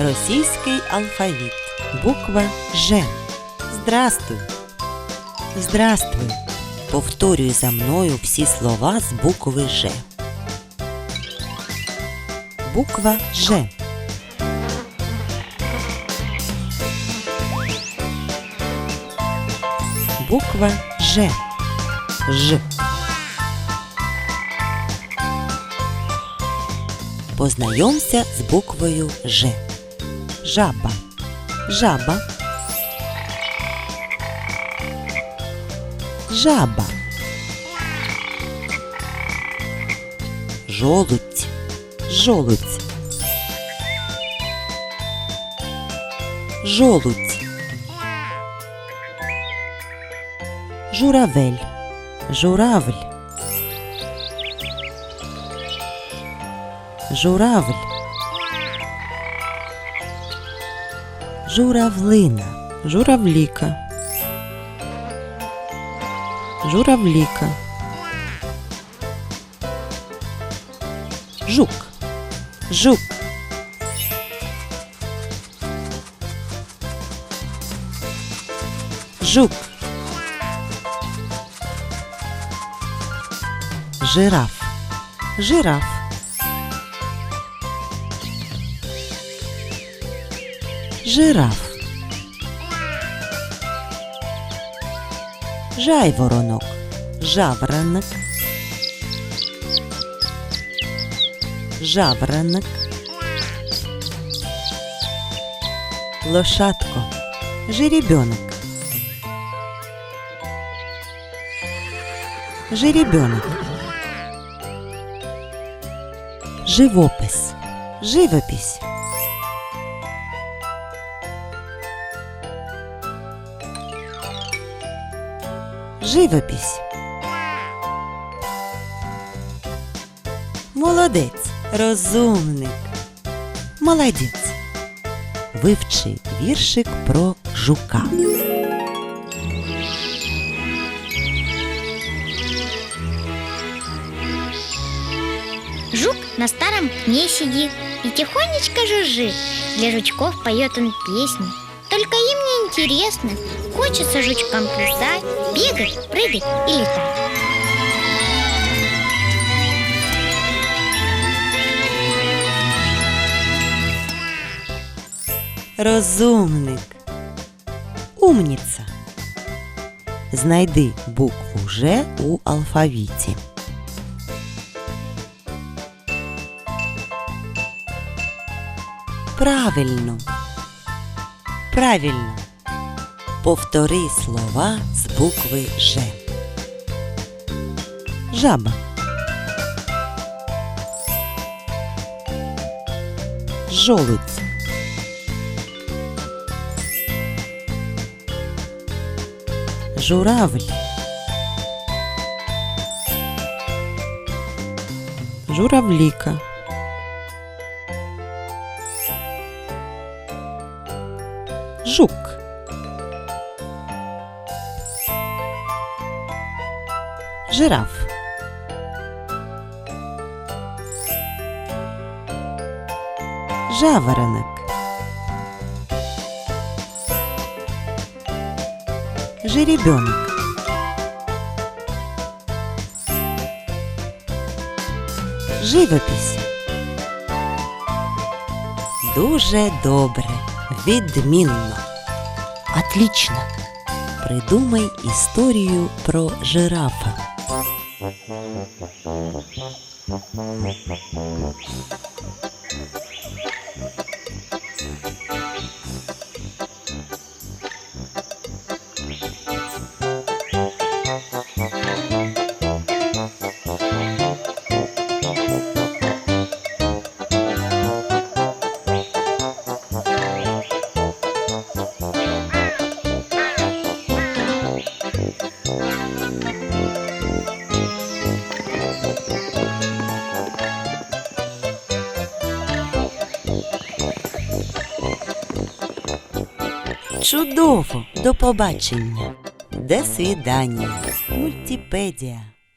Російський алфавіт. Буква Ж. Здрастуй. Здрастуй. Повторюй за мною всі слова з букви Ж. Буква Ж. Буква Ж. Ж. Познайомся з буквою Ж. Жаба. Жаба. Жаба. Жолудь. Жолудь. Жолудь. Журавель. Журавль. Журавль. Журавлина. Журавліка. Журавліка. Жук. Жук. Жук. Жираф. Жираф. Жираф. Жайворонок. Жаворонок. Жаворонок. Лошадко. Жеребенок. Жеребенок. Живопис. Живопись. Живопись. Молодець. Розумник. Молодець. Вивчи віршик про жука. Жук на старом пне и тихонечко жужжит. Для жучков поет он песни. Только им не интересно. Хочется жучкам плясать, бегать, прыгать и летать. Розумник. Умніця. Знайди букву Ж у алфавіті. Правильно. Правильно. Повтори слова з букви Ж. Жаба. Жолудь. Журавль. Журавліка. Жук. Жираф. Жаворонок. Жеребенок. Живопись. Дуже добре. Відмінно. Отлично. Придумай історію про жирафа. Thank you. Чудово! До побачення! До свидання! Мультипедія!